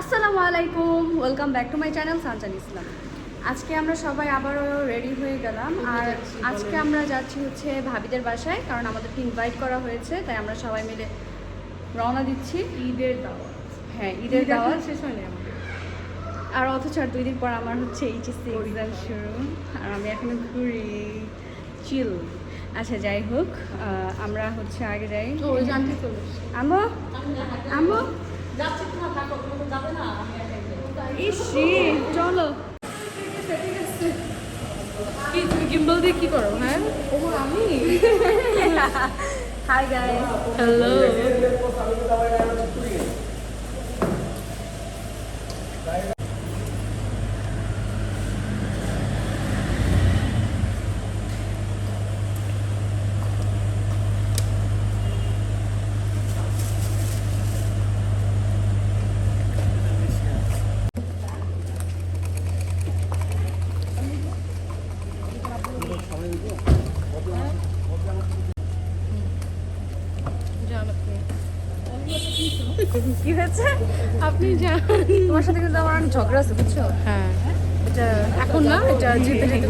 আসসালামু আলাইকুম welcome back to my channel Sanjan Islam আজকে আমরা সবাই আবারও রেডি হয়ে গেলাম। আর আজকে আমরা যাচ্ছি হচ্ছে ভাবিদের বাসায় কারণ আমাদেরকে ইনভাইট করা হয়েছে তাই আমরা সবাই মিলে রওনা দিচ্ছি। ঈদের দাওয়াত। হ্যাঁ ঈদের দাওয়াত। শেষ হয়নি আর অথচ আর দুই দিন পর আমার হচ্ছে এইচএসসি এক্সাম শুরু। আর আমি এখনও ঘুরি। চিল আচ্ছা যাই হোক আমরা হচ্ছে আগে যাই। আমো আমো ইসি চলো। কি তুমি গিম্বল দিয়ে কি করো হ্যাঁ? ও আমি? হাই গাইস হ্যালো কি হয়েছে? আপনি তোমার সাথে কিন্তু আমার অনেক ঝগড়া আছে বুঝছ? হ্যাঁ। এটা এখন না এটা যেতে যেতে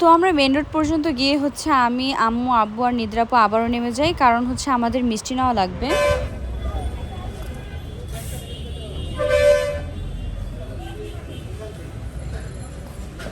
তো আমরা মেন রোড পর্যন্ত গিয়ে হচ্ছে আমি আম্মু আব্বু আর নিদ্রাপু আবারও নেমে যাই কারণ হচ্ছে আমাদের মিষ্টি নেওয়া লাগবে।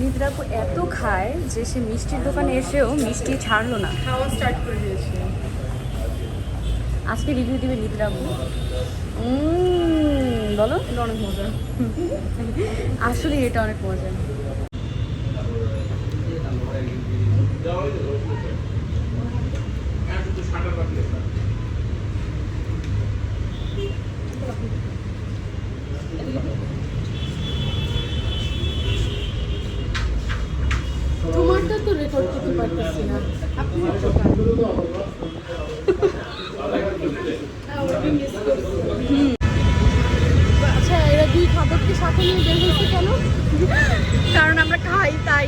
নিদ্রাপু এত খায় যে সে মিষ্টির দোকানে এসেও মিষ্টি ছাড়লো না। খাওয়া স্টার্ট করে দিয়েছে। আজকে রিভিউ দিবে নিদ্রাপু বলো। এটা অনেক মজা। আসলে এটা অনেক মজা। তোমারটা পারতেছি না। আপনি। আচ্ছা এরা দুই খাবারকে সাথে নিয়ে বের হয়েছে কেন? কারণ আমরা খাই তাই।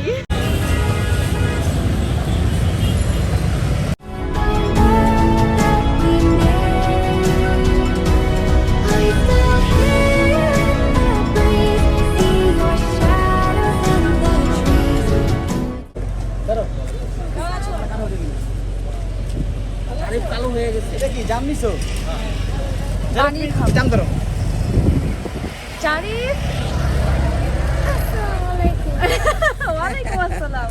জাম নিছো পানি ধরো। জারিফ ওয়ালাইকুম আসসালাম।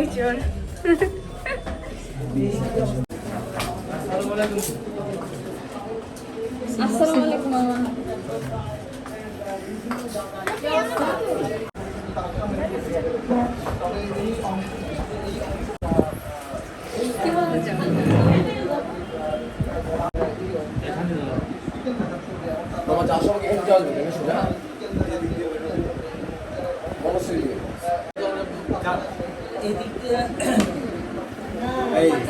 হাই চোর আসসালামু আলাইকুম মামা কি বলতে চাও তোমার যার সঙ্গে এখানে যাওয়া যাবে না সোজা মনশ্রী এই সঞ্জনার একটা চেয়ার দাও না থাক থাক আমি চেয়ার নাই আচ্ছা বাগদা ইয়া দিয়ে বলেছি মনশ্রী আমি যেমন নেব মুক্ত বাংলা আছে নাকি না সাদা কাকু ও এটা আজকে আজকে লাখ টাকা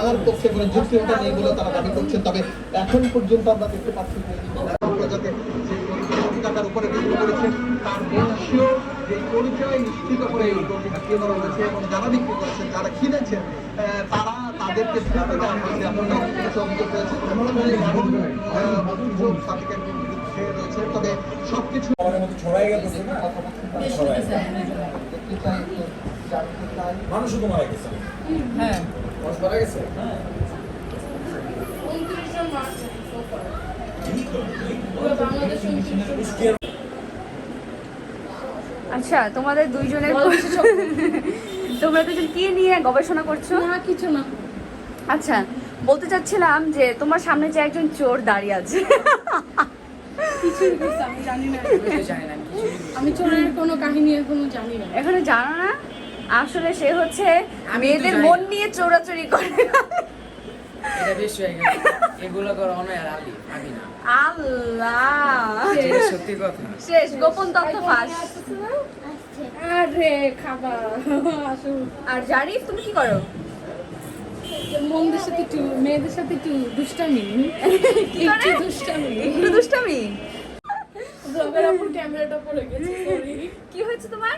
আমার পক্ষে কোনো যুক্তিকতা নেই বলে তারা দাবি করছেন তবে এখন পর্যন্ত আমরা দেখতে পাচ্ছি যে উপরে ভিত্তি তার নিশ্চিত করে এই বিক্রি করা হয়েছে এবং যারা বিক্রি করেছেন যারা কিনেছেন তারা তাদেরকে ফেরত দেওয়া হয়েছে এমনটা কিছু অভিযোগ রয়েছে। অভিযোগ তাদেরকে রয়েছে। তবে ছড়াই গেছে না মানুষও তো মারা গেছে। হ্যাঁ। মারা গেছে? বাংলাদেশে জন আচ্ছা তোমাদের দুইজনের তোমরা দুজন কি নিয়ে গবেষণা করছ? না কিছু না। আচ্ছা বলতে চাচ্ছিলাম যে তোমার সামনে যে একজন চোর দাঁড়িয়ে আছে। আমি জানি না। আমি চোরের কোনো কাহিনী এখনও জানি না। এখনও জানো না? আসলে সে হচ্ছে মেয়েদের মন নিয়ে চোরাচুরি করে। এটা বেশ হয়ে গেল। এগুলো করে অনয় আর আলি আমি না। আল্লাহ। সত্যি কথা। শেষ গোপন তথ্য ফাঁস। আরে খাবার আর জারিফ তুমি কি করো? মনদের সাথে একটু মেয়েদের সাথে একটু দুষ্টামি। একটু দুষ্টামি। একটু দুষ্টামি? ক্যামেরাটা পড়ে গেছে সরি কি হয়েছে তোমার?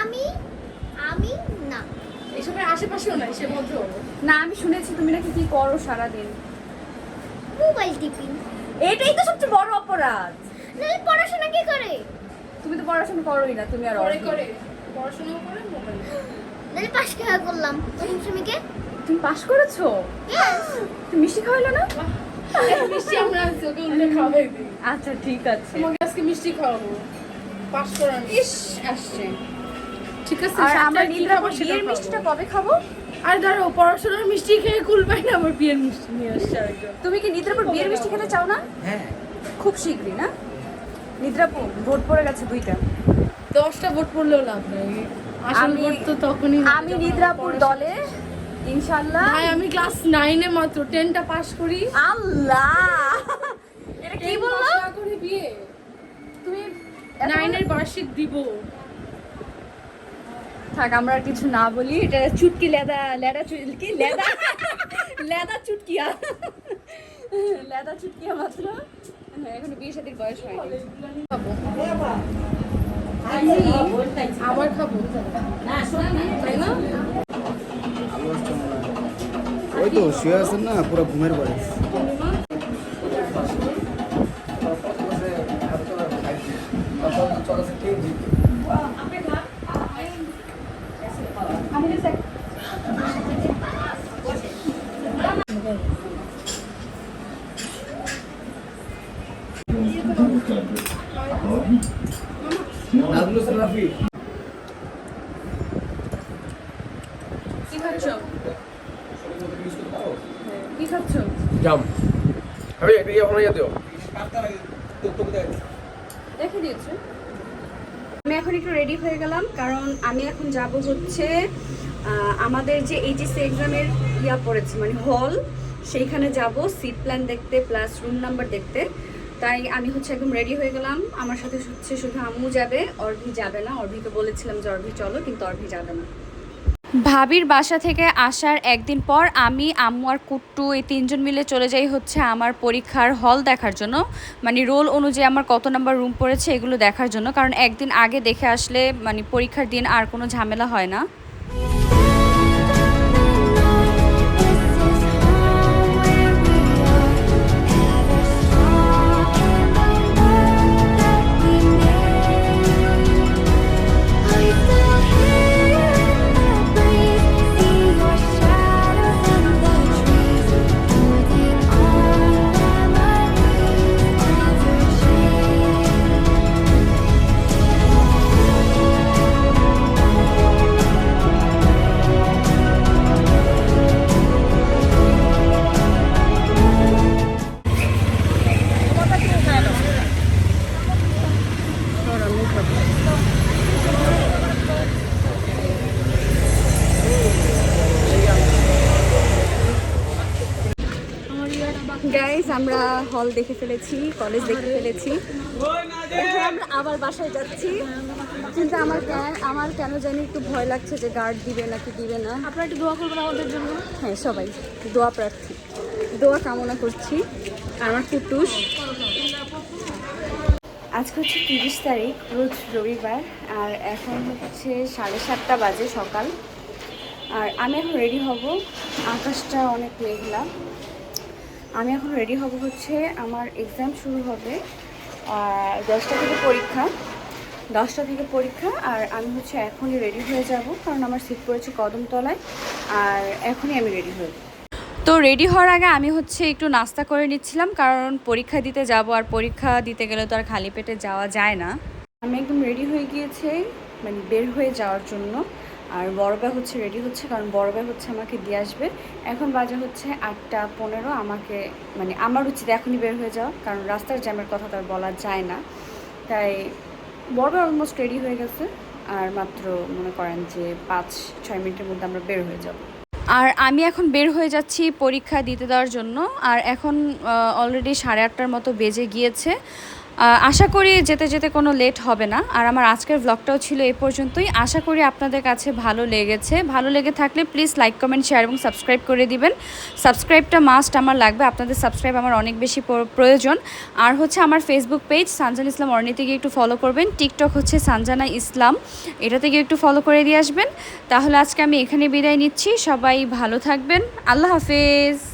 আমি আমি না। এসবের আশেপাশেও নাই সে ভদ্র। না আমি শুনেছি তুমি নাকি কি করো সারাদিন? মোবাইল টিপি এটাই তো সবচেয়ে বড় অপরাধ। নাহলে পড়াশোনা কি করে? তুমি তো পড়াশোনা করোই না তুমি আর করে। করে। পড়াশোনাও করে মোবাইল নাহলে পাশ খেলা করলাম? প্রথম শ্রেণীকে তুমি পাস করেছ? তুমি মিষ্টি খাওয়াইলো না? মিষ্টি আমরা আজকে ওকে খাওয়াই আচ্ছা ঠিক আছে। তোমাকে আজকে মিষ্টি খাওয়াবো। পাস করার ইস! আসছে। ঠিক আছে আর আমরা খাব বিয়ের মিষ্টিটা কবে খাব? আর ধরো পড়াশোনার মিষ্টি খেয়ে কুল পাই না আমার বিয়ের মিষ্টি নিয়ে আসছে তুমি কি নিদ্রাপুর বিয়ের মিষ্টি খেতে চাও না? হ্যাঁ। খুব শীঘ্রই না? নিদ্রাপুর ভোট পড়ে গেছে দুইটা। দশটা ভোট পড়লেও লাভ নেই। আসল আমি- তো তখনই আমি নিদ্রাপুর দলে ইনশাল্লাহ। ভাই আমি ক্লাস নাইনে মাত্র টেনটা পাস করি। আল্লাহ! এটা কি বলল? করে বিয়ে। তুমি নাইনের বার্ষিক দিব। থাক আমরা কিছু না বলি। এটা চুটকি লেদা লেদা চুটকি লেদা? লেদা চুটকিয়া? লেদা চুটকিয়া মাত্র? হ্যাঁ, এখনও বিয়ে শাদীর বয়স হয়নি। খাব। আবার খাব তাই না? ওই তো শুয়ে আছেন না পুরো ঘুমের পরে দেখে দিয়েছে। আমি এখন একটু রেডি হয়ে গেলাম, কারণ আমি এখন যাব হচ্ছে আমাদের যে এইচএসসি এক্সামের ইয়া পড়েছে মানে হল সেইখানে যাব সিট প্ল্যান দেখতে প্লাস রুম নাম্বার দেখতে। তাই আমি হচ্ছে একদম রেডি হয়ে গেলাম। আমার সাথে হচ্ছে শুধু আম্মু যাবে, অর্ভি যাবে না। অর্ভিকে বলেছিলাম যে, অর্ভি, চলো। কিন্তু অর্ভি যাবে না। ভাবির বাসা থেকে আসার একদিন পর আমি, আম্মু আর কুট্টু এই তিনজন মিলে চলে যাই হচ্ছে আমার পরীক্ষার হল দেখার জন্য। মানে রোল অনুযায়ী আমার কত নাম্বার রুম পড়েছে এগুলো দেখার জন্য। কারণ একদিন আগে দেখে আসলে মানে পরীক্ষার দিন আর কোনো ঝামেলা হয় না। গাইজ আমরা হল দেখে ফেলেছি কলেজ দেখে ফেলেছি। আমরা আবার বাসায় যাচ্ছি। কিন্তু আমার আমার কেন জানি একটু ভয় লাগছে যে গার্ড দিবে নাকি দিবে না। আপনারা একটু দোয়া করবেন আমাদের জন্য। হ্যাঁ সবাই দোয়া প্রার্থী। দোয়া কামনা করছি। আর আমার কুটুস। আজকে হচ্ছে তিরিশ তারিখ রোজ রবিবার আর এখন হচ্ছে সাড়ে সাতটা বাজে সকাল। আর আমি এখন রেডি হব। আকাশটা অনেক মেঘলা। আমি এখন রেডি হব হচ্ছে আমার এক্সাম শুরু হবে আর দশটা থেকে পরীক্ষা দশটা থেকে পরীক্ষা আর আমি হচ্ছে এখনই রেডি হয়ে যাব কারণ আমার সিট পড়েছে কদমতলায় আর এখনই আমি রেডি হয়ে তো রেডি হওয়ার আগে আমি হচ্ছে একটু নাস্তা করে নিচ্ছিলাম কারণ পরীক্ষা দিতে যাব আর পরীক্ষা দিতে গেলে তো আর খালি পেটে যাওয়া যায় না। আমি একদম রেডি হয়ে গিয়েছে মানে বের হয়ে যাওয়ার জন্য। আর বড় ভাই হচ্ছে রেডি হচ্ছে, কারণ বড় ভাই হচ্ছে আমাকে দিয়ে আসবে। এখন বাজে হচ্ছে আটটা পনেরো, আমাকে মানে আমার উচিত এখনই বের হয়ে যাওয়া, কারণ রাস্তার জ্যামের কথা তো আর বলা যায় না। তাই বড় ভাই অলমোস্ট রেডি হয়ে গেছে, আর মাত্র মনে করেন যে পাঁচ, ছয় মিনিটের মধ্যে আমরা বের হয়ে যাব। আর আমি এখন বের হয়ে যাচ্ছি পরীক্ষা দিতে দেওয়ার জন্য, আর এখন অলরেডি সাড়ে আটটার মতো বেজে গিয়েছে। আশা করি যেতে যেতে কোনো লেট হবে না। আর আমার আজকের ব্লগটাও ছিল এ পর্যন্তই। আশা করি আপনাদের কাছে ভালো লেগেছে। ভালো লেগে থাকলে প্লিজ লাইক কমেন্ট শেয়ার এবং সাবস্ক্রাইব করে দিবেন। সাবস্ক্রাইবটা মাস্ট আমার লাগবে। আপনাদের সাবস্ক্রাইব আমার অনেক বেশি প্রয়োজন। আর হচ্ছে আমার ফেসবুক পেজ সানজান ইসলাম অর্ণিতে গিয়ে একটু ফলো করবেন। টিকটক হচ্ছে সানজানা ইসলাম এটাতে গিয়ে একটু ফলো করে দিয়ে আসবেন। তাহলে আজকে আমি এখানে বিদায় নিচ্ছি। সবাই ভালো থাকবেন। আল্লাহ হাফেজ।